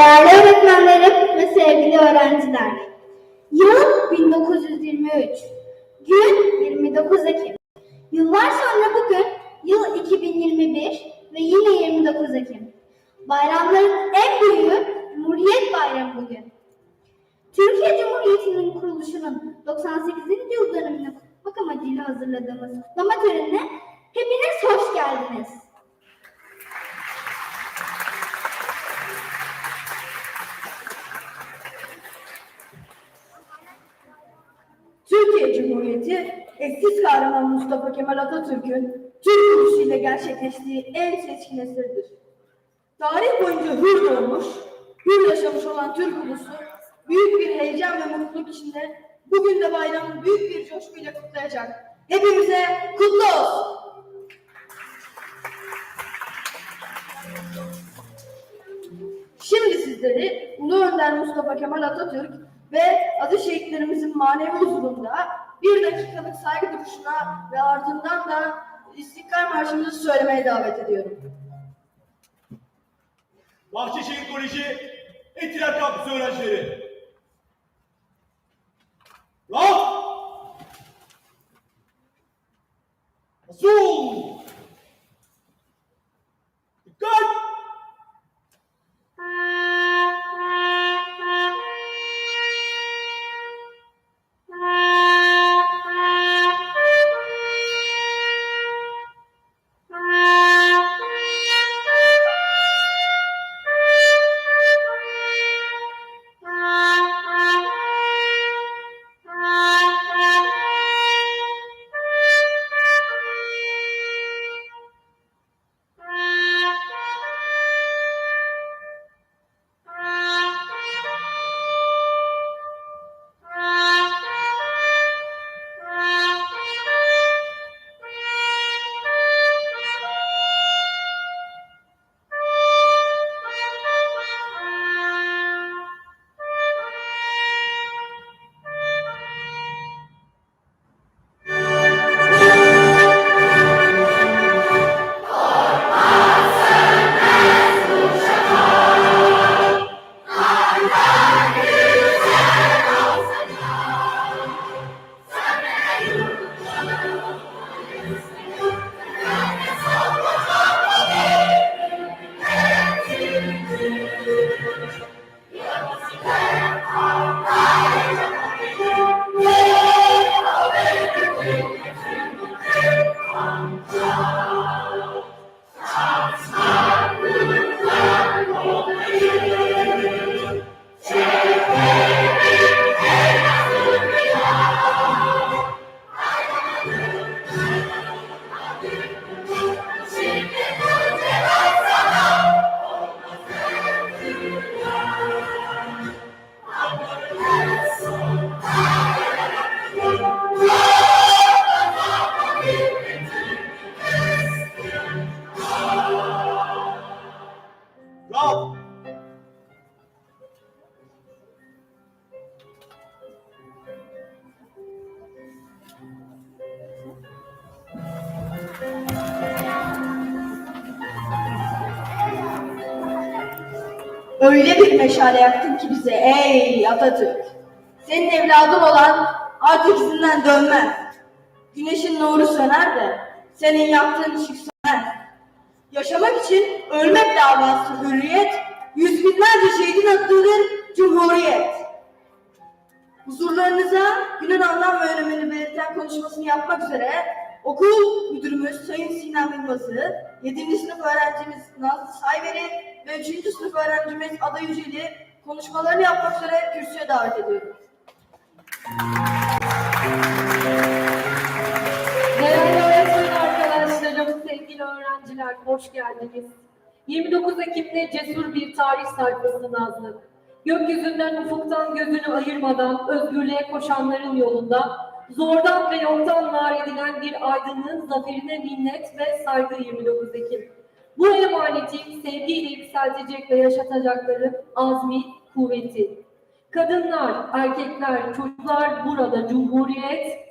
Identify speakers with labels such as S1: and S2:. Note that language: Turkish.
S1: değerli öğretmenlerim ve sevgili öğrenciler. Yıl 1923, gün 29 Ekim. Yıllar sonra bugün yıl 2021 ve yine 29 Ekim. Bayramların en büyüğü Cumhuriyet Bayramı bugün. Türkiye Cumhuriyeti'nin kuruluşunun 98. yıl dönümünü kutlamak amacıyla hazırladığımız kutlama törenine hepiniz hoş geldiniz.
S2: Türkiye Cumhuriyeti eşsiz kahraman Mustafa Kemal Atatürk'ün Türk oluşuyla gerçekleştiği en seçkin eseridir. Tarih boyunca hür doğmuş, hür yaşamış olan Türk ulusu büyük bir heyecan ve mutluluk içinde bugün de bayramı büyük bir coşkuyla kutlayacak. Hepimize kutlu olsun. Şimdi sizleri Ulu Önder Mustafa Kemal Atatürk ve adı şehitlerimizin manevi huzurunda bir dakikalık saygı duruşuna ve ardından da İstiklal Marşımızı söylemeye davet ediyorum.
S3: Bahçeşehir Koleji Etiler Kampüsü öğrencileri. Rahat! Sol! Jump.
S2: Öyle bir meşale yaktın ki bize ey Atatürk. Senin evladın olan artık izinden dönmez. Güneşin nuru söner de senin yaptığın ışık söner. Yaşamak için ölmek davası hürriyet, yüz binlerce şehidin adlıdır cumhuriyet. Huzurlarınıza günün anlam ve önemini belirten konuşmasını yapmak üzere okul müdürümüz Sayın Sinan Yılmaz'ı, 7. sınıf öğrencimiz ve 3. sınıf öğrencimiz Ada Yücel'i konuşmalarını yapmak üzere kürsüye davet ediyorum.
S4: Değerli arkadaşlarım, sevgili öğrenciler, hoş geldiniz. 29 Ekim'de cesur bir tarih sayfası Nazlı. Gökyüzünden ufuktan gözünü ayırmadan özgürlüğe koşanların yolunda zordan ve yoktan var edilen bir aydınlığın zaferine minnet ve saygı 29 Ekim. Bu emaneti sevgiyle yükseltecek ve yaşatacakları azmi, kuvveti. Kadınlar, erkekler, çocuklar burada Cumhuriyet,